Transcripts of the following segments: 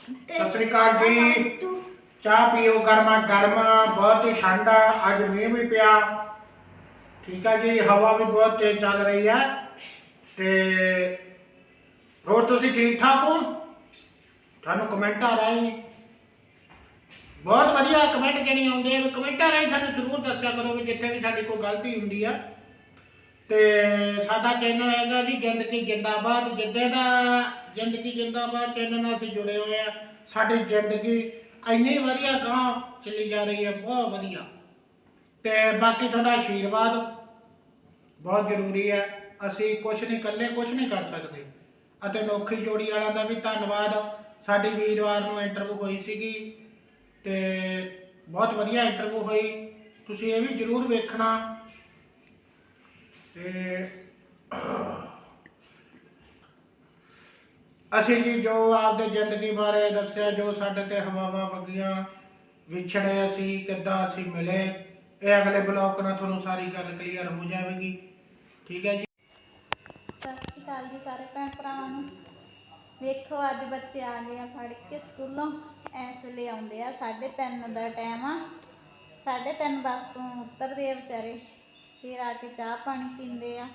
ਸਤਿ ਸ੍ਰੀ ਅਕਾਲ ਜੀ। ਚਾਹ ਪੀਓ ਗਰਮਾ ਗਰਮ ਬਹੁਤ ਹੀ ਠੰਡਾ ਅੱਜ ਮੀਂਹ ਵੀ ਪਿਆ। ਠੀਕ ਆ ਜੀ ਹਵਾ ਵੀ ਬਹੁਤ ਤੇਜ਼ ਚੱਲ ਰਹੀ ਹੈ ਤੇ ਹੋਰ ਤੁਸੀਂ ਠੀਕ ਠਾਕ ਹੋ? ਤੁਹਾਨੂੰ ਕਮੈਂਟ ਆ ਰਹੇ ਬਹੁਤ ਵਧੀਆ ਕਮੈਂਟ ਕਿਹਨੇ ਆਉਂਦੇ ਆ ਕਮੈਂਟਾਂ ਰਾਹੀਂ ਸਾਨੂੰ ਜ਼ਰੂਰ ਦੱਸਿਆ ਕਰੋ ਵੀ ਜਿੱਥੇ ਵੀ ਸਾਡੀ ਕੋਈ ਗਲਤੀ ਹੁੰਦੀ ਆ। ਤੇ ਸਾਡਾ ਚੈਨਲ ਹੈਗਾ ਜੀ ਜ਼ਿੰਦਗੀ ਜਿੰਦਾਬਾਦ। ਜਿੱਦੇ ਦਾ ਜ਼ਿੰਦਗੀ ਜਿੰਦਾਬਾਦ ਚੈਨਲ ਨਾਲ ਅਸੀਂ ਜੁੜੇ ਹੋਏ ਆ, ਸਾਡੀ ਜ਼ਿੰਦਗੀ ਇੰਨੀ ਵਧੀਆ ਗਾਂ ਚਲੀ ਜਾ ਰਹੀ ਹੈ, ਬਹੁਤ ਵਧੀਆ। ਤੇ ਬਾਕੀ ਤੁਹਾਡਾ ਆਸ਼ੀਰਵਾਦ ਬਹੁਤ ਜ਼ਰੂਰੀ ਹੈ। ਅਸੀਂ ਕੁਝ ਨਹੀਂ ਇਕੱਲੇ ਕੁਝ ਨਹੀਂ ਕਰ ਸਕਦੇ। ਅਤੇ ਨੋਖੀ ਜੋੜੀ ਵਾਲਿਆਂ ਦਾ ਵੀ ਧੰਨਵਾਦ। ਸਾਡੀ ਵੀਰਵਾਰ ਨੂੰ ਇੰਟਰਵਿਊ ਹੋਈ ਸੀਗੀ ਤੇ ਬਹੁਤ ਵਧੀਆ ਇੰਟਰਵਿਊ ਹੋਈ। ਤੁਸੀਂ ਇਹ ਵੀ ਜ਼ਰੂਰ ਵੇਖਣਾ। ਤੇ ਅਸੀਂ ਜੀ ਜੋ ਆਪਦੇ ਜ਼ਿੰਦਗੀ ਬਾਰੇ ਦੱਸਿਆ, ਜੋ ਸਾਡੇ ਤੇ ਹਵਾਵਾਂ ਵਗੀਆਂ ਵਿਛੜੇ ਅਸੀਂ ਕਿੱਦਾਂ ਅਸੀਂ ਮਿਲੇ, ਇਹ ਅਗਲੇ ਬਲੌਗ ਨਾਲ ਤੁਹਾਨੂੰ ਸਾਰੀ ਗੱਲ ਕਲੀਅਰ ਹੋ ਜਾਵੇਗੀ। ਠੀਕ ਹੈ ਜੀ? ਸਤਿ ਸ਼੍ਰੀ ਅਕਾਲ ਜੀ ਸਾਰੇ ਭੈਣ ਭਰਾਵਾਂ ਨੂੰ। ਵੇਖੋ, ਅੱਜ ਬੱਚੇ ਆ ਗਏ ਆ ਫੜ ਕੇ ਸਕੂਲੋਂ। ਐਸ ਵੇਲੇ ਆਉਂਦੇ ਆ 3:30 ਦਾ ਟਾਈਮ ਆ। 3:30 ਬੱਸ ਤੋਂ ਉਤਰਦੇ ਆ ਵਿਚਾਰੇ। ਫਿਰ ਆ ਕੇ ਚਾਹ ਪਾਣੀ ਪੀਂਦੇ ਆ।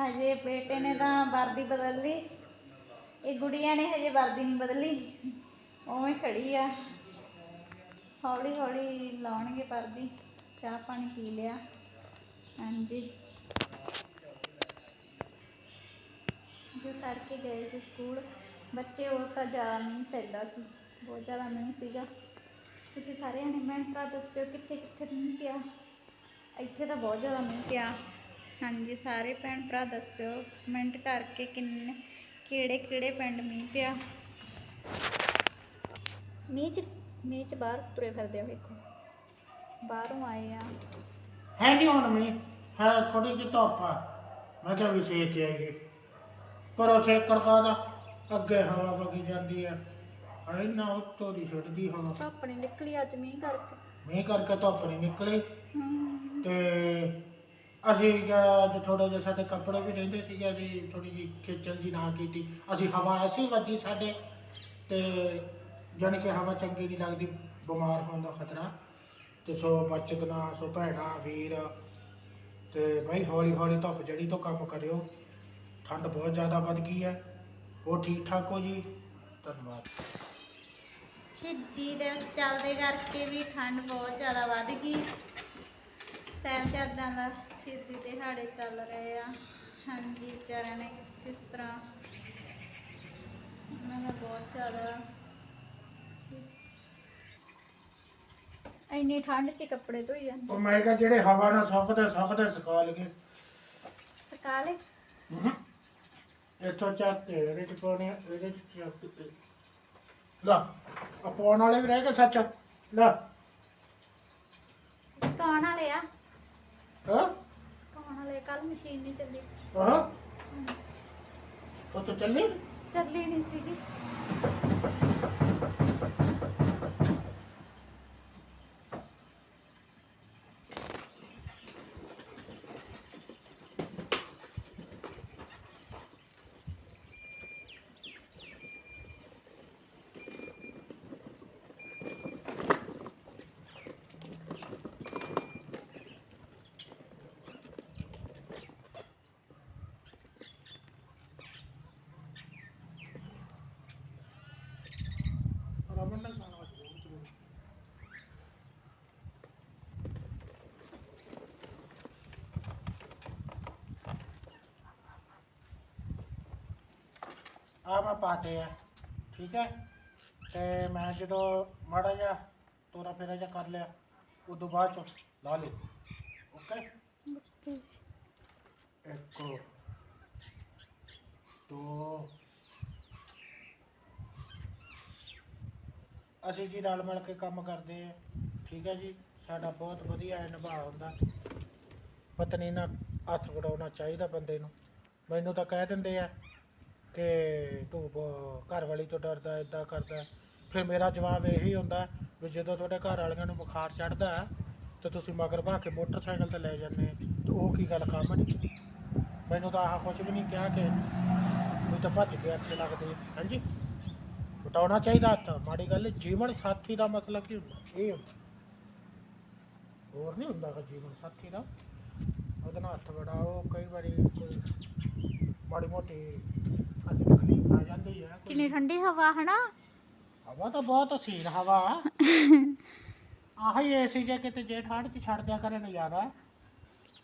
ਹਜੇ ਬੇਟੇ ਨੇ ਤਾਂ ਵਰਦੀ ਬਦਲ ਲਈ। ਇਹ ਗੁੜੀਆਂ ਨੇ ਹਜੇ ਵਰਦੀ ਨਹੀਂ ਬਦਲੀ। ਉਵੇਂ ਖੜੀ ਆ। ਹੌਲੀ ਹੌਲੀ ਲਾਉਣਗੇ ਵਰਦੀ। ਚਾਹ ਪਾਣੀ ਪੀ ਲਿਆ। ਹਾਂਜੀ। ਜੋ ਕਰਕੇ ਗਏ ਸੀ ਸਕੂਲ, ਬੱਚੇ ਉਹ ਤਾਂ ਜ਼ਿਆਦਾ ਨਹੀਂ ਪੈਂਦਾ ਸੀ। ਬਹੁਤ ਜ਼ਿਆਦਾ ਨਹੀਂ ਸੀਗਾ। ਤੁਸੀਂ ਸਾਰਿਆਂ ਨੇ ਮੈਂ ਭਰਾ ਦੱਸਿਓ ਕਿੱਥੇ ਕਿੱਥੇ ਨਹੀਂ ਪਿਆ? ਇੱਥੇ ਤਾਂ ਬਹੁਤ ਜ਼ਿਆਦਾ ਮੀਂਹ ਪਿਆ। ਹਾਂਜੀ ਸਾਰੇ ਭੈਣ ਭਰਾ ਦੱਸਿਓ ਕਮੈਂਟ ਕਰਕੇ ਕਿੰਨੇ ਕਿਹੜੇ ਕਿਹੜੇ ਪਿੰਡ ਮੀਂਹ ਪਿਆ? ਮੀਂਹ ਚ ਮੀਂਹ ਚ ਬਾਹਰ ਤੁਰੇ ਫਿਰਦੇ ਆ ਵੇਖੋ। ਬਾਹਰੋਂ ਆਏ ਆ। ਹੈ ਨਹੀਂ ਹੁਣ ਮੈਂ ਹੈ ਥੋੜੀ ਜਿਹੀ ਧੁੱਪ ਆ। ਮੈਂ ਕਿਹਾ ਵੀ ਸੇਕ ਕੇ ਆਈਏ। ਪਰ ਉਹ ਸੇਕਣ ਦਾ ਅੱਗੇ ਹਵਾ ਵਗੀ ਜਾਂਦੀ ਹੈ ਐ ਨਾ ਉੱਤੋਂ ਦੀ ਛੱਡਦੀ ਹਵਾ। ਧੁੱਪ ਨਹੀਂ ਨਿਕਲੀ ਅੱਜ ਮੀਂਹ ਕਰਕੇ। ਮੀਂਹ ਕਰਕੇ ਧੁੱਪ ਨਹੀਂ ਨਿਕਲੀ। ਹਮ, ਤੇ ਅਸੀਂ ਜੋ ਥੋੜੇ ਜਿਹੇ ਸਾਡੇ ਕੱਪੜੇ ਵੀ ਰਹਿੰਦੇ ਸੀਗੇ, ਅਸੀਂ ਥੋੜੀ ਜਿਹੀ ਖੇਚਲ ਜੀ ਨਾ ਕੀਤੀ। ਅਸੀਂ ਹਵਾ ਐਸੀ ਵੱਜੀ ਸਾਡੇ ਤੇ ਜਾਣੀ ਕਿ ਹਵਾ ਚੰਗੀ ਨਹੀਂ ਲੱਗਦੀ, ਬਿਮਾਰ ਹੋਣ ਦਾ ਖਤਰਾ। ਤੇ ਸੋ ਬਚਤ ਨਾ ਸੋ ਭੈਣਾ, ਵੀਰ ਤੇ ਭਾਈ ਹੌਲੀ ਹੌਲੀ ਧੁੱਪ ਜੜੀ ਤੋਂ ਕੰਮ ਕਰਿਓ। ਠੰਡ ਬਹੁਤ ਜ਼ਿਆਦਾ ਵੱਧ ਗਈ ਹੈ। ਉਹ ਠੀਕ ਠਾਕ ਹੋ ਜੀ? ਧੰਨਵਾਦ। ਸ਼ਹੀਦੀ ਦਿਵਸ ਚੱਲਦੇ ਕਰਕੇ ਵੀ ਠੰਡ ਬਹੁਤ ਜ਼ਿਆਦਾ ਵੱਧ ਗਈ। ਸਾਹਿਬਜ਼ਾਦਿਆਂ ਦਾ ਸ਼ਹੀਦੀ ਦਿਹਾੜੇ ਚੱਲ ਰਹੇ ਆ। ਹਾਂਜੀ ਵਿਚਾਰਿਆਂ ਨੇ ਕਿਸ ਤਰ੍ਹਾਂ ਉਹਨਾਂ ਦਾ ਬਹੁਤ ਜ਼ਿਆਦਾ ਇੰਨੀ ਠੰਡ 'ਚ ਕੱਪੜੇ ਧੋਈ ਜਾਂਦੇ। ਉਹ ਮੈਂ ਕਿਹਾ ਜਿਹੜੇ ਹਵਾ ਨਾਲ ਸੁੱਕਦੇ ਸੁੱਕਦੇ ਸੁਕਾ ਲਈਏ। ਸਕਾ ਲੈ। ਇੱਥੋਂ ਕੇ ਇਹਦੇ ਚ ਪਾਉਣੇ ਆ, ਇਹਦੇ ਚ ਕੇ। ਲਾ ਆ ਪਾਉਣ ਵਾਲੇ ਵੀ ਰਹਿ ਗਏ ਸੱਚ। ਲਾ। ਸੁਕਾਉਣ ਵਾਲੇ ਆ। ਹਾਂ? ਸੁਕਾਉਣ ਵਾਲੇ ਕੱਲ ਮਸ਼ੀਨ ਨਹੀਂ ਚੱਲੀ ਸੀ। ਹਾਂ? ਉਹ ਤਾਂ ਚੱਲੀ? ਚੱਲੀ ਨਹੀਂ ਸੀਗੀ ਰਮਨ ਨਾਲ ਖਾਣਾ ਜ਼ਰੂਰ ਆ ਮੈਂ ਪਾਤੇ ਆ, ਠੀਕ ਹੈ? ਤੇ ਮੈਂ ਜਦੋਂ ਮਾੜਾ ਜਿਹਾ ਤੋਰਾ ਫੇਰਾ ਜਿਹਾ ਕਰ ਲਿਆ, ਉਦੋਂ ਬਾਅਦ ਚ ਲਾ ਲੈ ਓਕੇ ਇੱਕ, ਦੋ, ਅਸੀਂ ਜੀ ਰਲ ਮਿਲ ਕੇ ਕੰਮ ਕਰਦੇ ਆ ਠੀਕ ਹੈ ਜੀ? ਸਾਡਾ ਬਹੁਤ ਵਧੀਆ ਇਹ ਨਿਭਾ ਹੁੰਦਾ। ਪਤਨੀ ਨਾਲ ਹੱਥ ਵਡਾਉਣਾ ਚਾਹੀਦਾ ਬੰਦੇ ਨੂੰ। ਮੈਨੂੰ ਤਾਂ ਕਹਿ ਦਿੰਦੇ ਆ ਕਿ ਤੂੰ ਬ- ਘਰ ਵਾਲੀ ਤੋਂ ਡਰਦਾ ਇਦਾਂ ਕਰਦਾ। ਫਿਰ ਮੇਰਾ ਜਵਾਬ ਇਹੀ ਹੁੰਦਾ ਵੀ ਜਦੋਂ ਤੁਹਾਡੇ ਘਰ ਵਾਲਿਆਂ ਨੂੰ ਬੁਖਾਰ ਚੜਦਾ ਤੇ ਤੁਸੀਂ ਮਗਰ ਭਾ ਕੇ ਮੋਟਰਸਾਈਕਲ ਤੇ ਲੈ ਜਾਂਦੇ ਆ, ਤੇ ਉਹ ਕੀ ਗੱਲ ਕੰਮ ਨਹੀਂ ਮੈਨੂੰ ਤਾਂ ਆਹ ਕੁਝ ਵੀ ਨਹੀਂ ਕਿਹਾ ਕਿ ਮੈਨੂੰ ਤਾਂ ਭੱਜ ਕੇ ਅੱਛੇ ਲੱਗਦੇ। ਹਾਂਜੀ? ਬਟਾਉਣਾ ਚਾਹੀਦਾ ਹੱਥ। ਮਾੜੀ ਗੱਲ ਜੀਵਨ ਸਾਥੀ ਦਾ ਮਤਲਬ ਕੀ ਹੁੰਦਾ? ਇਹ ਹੁੰਦਾ। ਹੋਰ ਨਹੀਂ ਹੁੰਦਾ ਗਾ ਜੀਵਨ ਸਾਥੀ ਦਾ? ਉਹਦੇ ਨਾਲ ਹੱਥ ਵੜਾਓ ਕਈ ਵਾਰੀ ਕੋਈ ਮਾੜੀ ਮੋਟੀ ਆ ਕਿੰਨੀ ਠੰਡੀ ਹਵਾ ਹੈ ਨਾ ਹਵਾ ਤਾਂ ਬਹੁਤ ਹਸੀਨ ਹਵਾ। ਆਹੀ ਏਸੀ ਜੇ ਕਿਤੇ ਜੇ ਠੰਡ ਚ ਛੱਡ ਦਿਆ ਕਰੇ ਨਜ਼ਾਰਾ।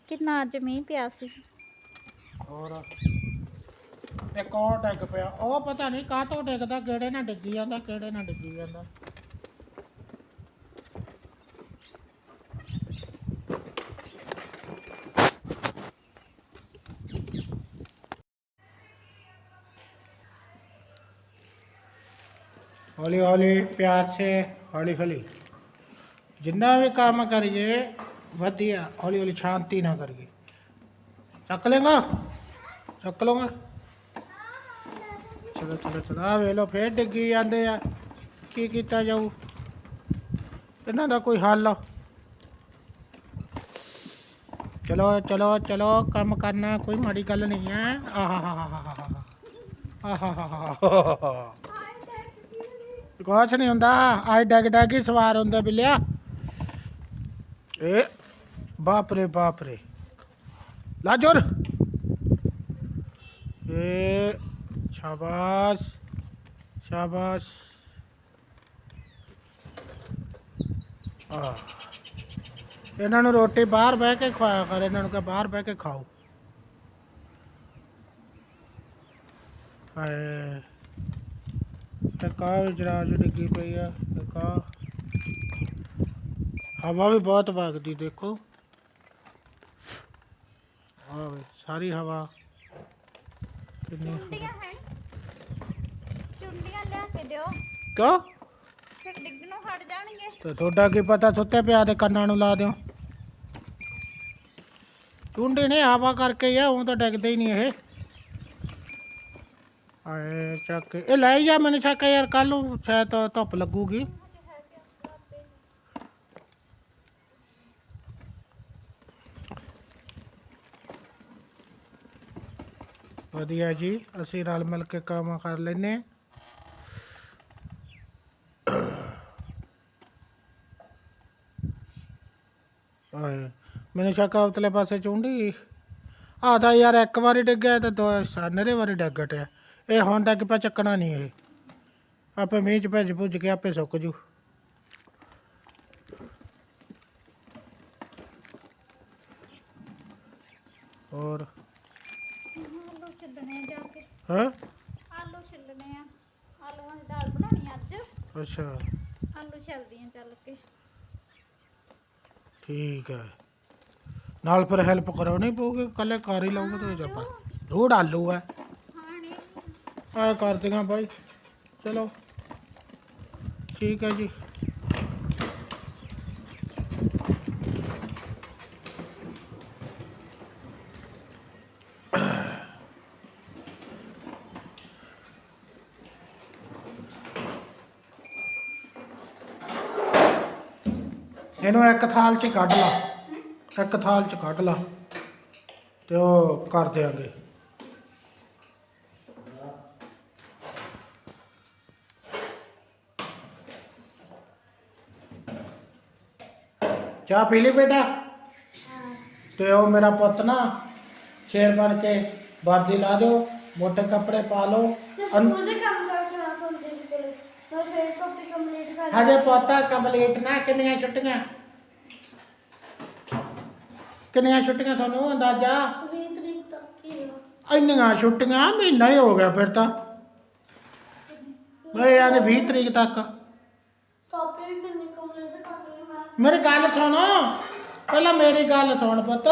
ਕਿੰਨਾ ਅੱਜ ਮੀਂਹ ਪਿਆ ਸੀ। ਹੋਰ ਇੱਕ ਉਹ ਡਿੱਗ ਪਿਆ। ਉਹ ਪਤਾ ਨਹੀਂ ਕਾਹ ਤੋਂ ਡਿੱਗਦਾ ਕਿਹੜੇ ਨਾਲ ਡਿੱਗੀ ਜਾਂਦਾ ਕਿਹੜੇ ਨਾਲ ਡਿੱਗੀ ਜਾਂਦਾ। ਹੌਲੀ ਹੌਲੀ ਪਿਆਰ ਸੇ ਹੌਲੀ ਹੌਲੀ ਜਿੰਨਾ ਵੀ ਕੰਮ ਕਰੀਏ ਵਧੀਆ ਹੌਲੀ ਹੌਲੀ ਸ਼ਾਂਤੀ ਨਾ ਕਰੀਏ ਚੱਕ ਲੇਗਾ ਚੱਕ ਲਵਾਂਗਾ ਚਲੋ ਚਲੋ ਚਲੋ ਆ ਵੇ ਲੋ ਫੇਰ ਡਿੱਗੀ ਜਾਂਦੇ ਆ ਕੀ ਕੀਤਾ ਜਾਊ ਇਹਨਾਂ ਦਾ ਕੋਈ ਹੱਲ ਚਲੋ ਚਲੋ ਚਲੋ ਕੰਮ ਕਰਨਾ ਕੋਈ ਮਾੜੀ ਗੱਲ ਨਹੀਂ ਹੈ ਆਹਾਹਾਹਾਹਾ ਆਹਾਹਾਹਾ ਕੁਛ ਨਹੀਂ ਹੁੰਦਾ। ਆਈ ਡਗ ਡਗ ਹੀ ਸਵਾਰ ਹੁੰਦਾ ਬਿੱਲਿਆ। ਏ ਬਾਪ ਰੇ ਬਾਪ ਰੇ ਲਾਜੋਰ ਏ, ਸ਼ਾਬਾਸ਼ ਸ਼ਾਬਾਸ਼। ਆ ਇਹਨਾਂ ਨੂੰ ਰੋਟੀ ਬਾਹਰ ਬਹਿ ਕੇ ਖਵਾਇਆ ਕਰ, ਇਹਨਾਂ ਨੂੰ ਕਿ ਬਾਹਰ ਬਹਿ ਕੇ ਖਾਓ। ਹਾਏ। ਤੇ ਕਾਂ ਜਰਾ ਡਿੱਗੀ ਪਈ ਆ ਤੇ ਕਾਂ ਹਵਾ ਵੀ ਬਹੁਤ ਵਗਦੀ ਦੇਖੋ। ਆ ਵੇ ਸਾਰੀ ਹਵਾ। ਕਿੰਨੀ ਚੁੰਡੀਆਂ ਹੈ। ਚੁੰਡੀਆਂ ਲਿਆ ਕੇ ਦਿਓ। ਕਿਉਂ? ਫਿਰ ਡਿੱਗਣੋਂ ਹਟ ਜਾਣਗੇ। ਤੇ ਤੁਹਾਡਾ ਕੀ ਪਤਾ ਸੁੱਤੇ ਪਿਆ ਦੇ ਕੰਨਾਂ ਨੂੰ ਲਾ ਦਿਓ। ਚੁੰਡੇ ਨੇ ਹਵਾ ਕਰਕੇ ਆ ਉਹ ਤਾਂ ਡਿੱਗਦੇ ਹੀ ਨਹੀਂ ਇਹ। ਆਏ ਚੱਕ ਇਹ ਲੈ ਜਾ ਮੈਨੂੰ ਚੱਕ ਯਾਰ ਕੱਲ ਨੂੰ ਸ਼ਾਇਦ ਧੁੱਪ ਲੱਗੂਗੀ। ਵਧੀਆ ਜੀ, ਅਸੀਂ ਰਲ ਮਿਲ ਕੇ ਕੰਮ ਕਰ ਲੈਨੇ ਹਾਂ। ਆਏ, ਮੈਨੂੰ ਸ਼ੱਕ ਆ ਉਤਲੇ ਪਾਸੇ ਚੁੰਡੀ। ਆ ਤਾਂ ਯਾਰ ਇੱਕ ਵਾਰੀ ਡਿੱਗਿਆ ਤੇ ਦੋ ਸਾਨਰੇ ਵਾਰੀ ਡਿੱਗ ਟਿਆ। ਇਹ ਹੁਣ ਤੱਕ ਪਾ ਚੱਕਣਾ ਨਹੀਂ ਇਹ। ਆਪੇ ਮੀਂਹ ਚ ਭੱਜ ਭੁੱਜ ਕੇ ਆਪੇ ਸੁੱਕ ਜੂ। ਹੋਰ? ਆਲੂ ਛਿੱਲਣੇ ਆ ਜਾ ਕੇ। ਹਾਂ? ਆਲੂ ਛਿੱਲਣੇ ਆ। ਆਲੂਆਂ ਦੀ ਦਾਲ ਬਣਾਉਣੀ ਆ ਅੱਜ। ਅੱਛਾ। ਆਲੂ ਛਿੱਲਦੀਆਂ ਚੱਲ ਕੇ। ਠੀਕ ਹੈ। ਨਾਲ ਫਿਰ ਹੈਲਪ ਕਰਾਉਣੀ ਪਊਗੀ ਕੱਲੇ ਕਰ ਹੀ ਲਊਗਾ ਤੇ ਜਪਾ ਰੋੜ ਆਲੂ ਹੈ। ਨਹੀਂ ਆ ਕਰ ਦਿਆਂ ਭਾਈ ਚਲੋ। ਠੀਕ ਹੈ ਜੀ। ਇਹਨੂੰ ਇੱਕ ਥਾਲ 'ਚ ਕੱਢ ਲਾ। ਇੱਕ ਥਾਲ 'ਚ ਕੱਢ ਲਾ। ਤੇ ਉਹ ਕਰ ਦਿਆਂਗੇ। ਚਾਹ ਪੀ ਲਈ ਬੇਟਾ? ਤੇ ਉਹ ਮੇਰਾ ਪੁੱਤ ਨਾ ਸ਼ੇਰ ਬਣ ਕੇ ਵਰਦੀ ਲਾ ਦਿਓ ਮੋਟੇ ਕੱਪੜੇ ਪਾ ਲਓ ਅਨ- ਸਕੂਲ ਦੇ ਕੰਮ ਕਰਕੇ ਆਉਣਾ ਤੁਹਾਨੂੰ ਦੇ ਕੋਲ ਮੈਂ ਫਿਰ ਕਾਪੀ ਕੰਪਲੀਟ ਕਰ ਹਜੇ ਪੋਤਾ ਕੰਪਲੀਟ ਨਾ ਕਿੰਨੀਆਂ ਛੁੱਟੀਆਂ। ਕਿੰਨੀਆਂ ਛੁੱਟੀਆਂ ਤੁਹਾਨੂੰ ਅੰਦਾਜ਼ਾ? 20 ਤਰੀਕ ਤੱਕ ਹੀ ਆ। ਇੰਨੀਆਂ ਛੁੱਟੀਆਂ ਮਹੀਨਾ ਹੀ ਹੋ ਗਿਆ ਫਿਰ ਤਾਂ। ਮੈਂ ਯਾਰ 20 ਤਰੀਕ ਤੱਕ ਕਾਪੀ ਵੀ ਕਿੰਨੀ ਕੰਪਲੀਟ ਕਰ ਲਈ ਮੈਂ ਮੇਰੀ ਗੱਲ ਸੁਣ। ਪਹਿਲਾਂ ਮੇਰੀ ਗੱਲ ਸੁਣ ਪੁੱਤ।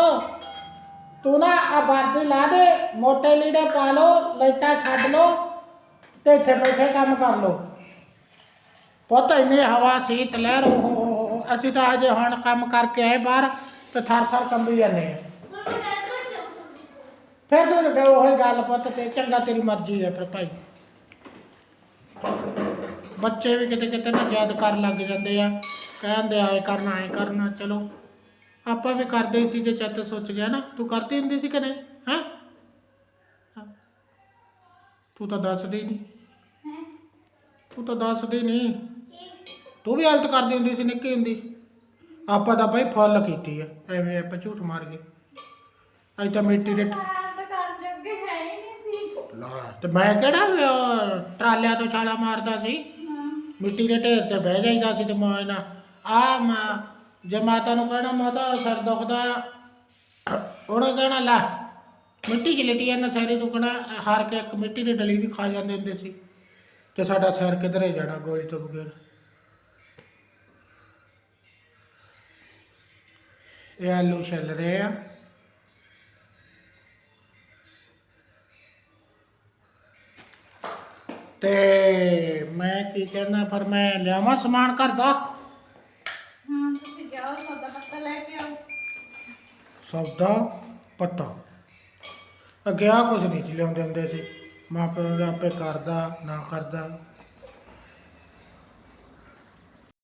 ਤੂੰ ਨਾ ਆ ਵਰਦੀ ਲਾ ਦੇ, ਮੋਟੇ ਲੀੜੇ ਪਾ ਲੋ ਲਾਈਟਾਂ ਛੱਡ ਲੋ ਤੇ ਇੱਥੇ ਬੈਠੇ ਕੰਮ ਕਰ ਲੋ ਪੁੱਤ, ਇੰਨੀ ਹਵਾ, ਸੀਤ, ਲਹਿਰ, ਓ ਹੋ ਹੋ ਹੋ। ਅਸੀਂ ਤਾਂ ਅਜੇ ਹੁਣ ਕੰਮ ਕਰਕੇ ਆਏ ਬਾਹਰ ਤੇ ਥਰ ਥਰ ਕੰਬੀ ਜਾਂਦੇ ਆ। ਫਿਰ ਤੂੰ ਤੇ ਉਹੀ ਗੱਲ ਪੁੱਤ ਤੇ, ਚੰਗਾ ਤੇਰੀ ਮਰਜ਼ੀ ਹੈ ਫਿਰ ਭਾਈ। ਬੱਚੇ ਵੀ ਕਿਤੇ ਕਿਤੇ ਨਾ ਯਾਦ ਕਰਨ ਲੱਗ ਜਾਂਦੇ ਆ। ਕਹਿੰਦੇ ਆਏ ਕਰਨਾ ਆਏ ਕਰਨਾ ਚਲੋ। ਆਪਾਂ ਵੀ ਕਰਦੇ ਹੀ ਸੀ ਜੇ ਚੱਤ ਸੋਚ ਗਿਆ ਨਾ। ਤੂੰ ਕਰਦੀ ਹੁੰਦੀ ਸੀ ਕਿ ਨਹੀਂ? ਹੈ? ਤੂੰ ਤਾਂ ਦੱਸਦੀ ਨਹੀਂ। ਤੂੰ ਤਾਂ ਦੱਸਦੀ ਨਹੀਂ। ਤੂੰ ਵੀ ਹਾਲਤ ਕਰਦੀ ਹੁੰਦੀ ਸੀ ਨਿੱਕੀ ਹੁੰਦੀ। ਆਪਾਂ ਤਾਂ ਬਈ ਫੁੱਲ ਕੀਤੀ ਆ। ਐਵੇਂ ਆਪਾਂ ਝੂਠ ਮਾਰ ਗਏ। ਅੱਜ ਤਾਂ ਮਿੱਟੀ ਦੇ ਤਾਂ ਲਾ ਮੈਂ ਕਿਹੜਾ ਵੀ ਉਹ ਟਰਾਲਿਆਂ ਤੋਂ ਛਾਲਾ ਮਾਰਦਾ ਸੀ? ਮਿੱਟੀ ਦੇ ਢੇਰ ਤੇ ਬਹਿ ਜਾਈਦਾ ਸੀ ਤੇ ਮੈਂ ਨਾ ਆ ਮਾਂ, ਜੇ ਮਾਤਾ ਨੂੰ ਕਹਿਣਾ ਮਾਤਾ ਸਿਰ ਦੁਖਦਾ। ਉਹਨੇ ਕਹਿਣਾ, ਲੈ, ਮਿੱਟੀ ਚ ਲਿਟੀ ਨਾ ਸਾਰੀ ਤੂੰ ਹਾਰ ਕੇ ਇੱਕ ਮਿੱਟੀ ਦੀ ਡਲੀ ਵੀ ਖਾ ਜਾਂਦੇ ਹੁੰਦੇ ਸੀ। ਤੇ ਸਾਡਾ ਸਿਰ ਕਿਧਰੇ ਜਾਣਾ ਗੋਲੀ ਤੋਂ ਬਗੈਰ। ਇਹ ਆਲੂ ਛੱਲ ਰਹੇ ਆ। ਤੇ ਮੈਂ ਕੀ ਕਹਿਣਾ ਪਰ ਮੈਂ ਲਿਆਵਾਂ ਸਮਾਨ ਘਰ ਦਾ ਹਾਂ ਤੁਸੀਂ ਜਾਓ ਸੌਦਾ ਪੱਤਾ ਲੈ ਕੇ ਆਓ ਸੌਦਾ ਪੱਤਾ। ਅੱਗੇ ਆਹ ਕੁਛ ਨਹੀਂ ਸੀ ਲਿਆਉਂਦੇ ਹੁੰਦੇ ਸੀ। ਮਾਂ ਪਿਓ ਦੇ ਆਪੇ ਕਰਦਾ, ਨਾ ਕਰਦਾ।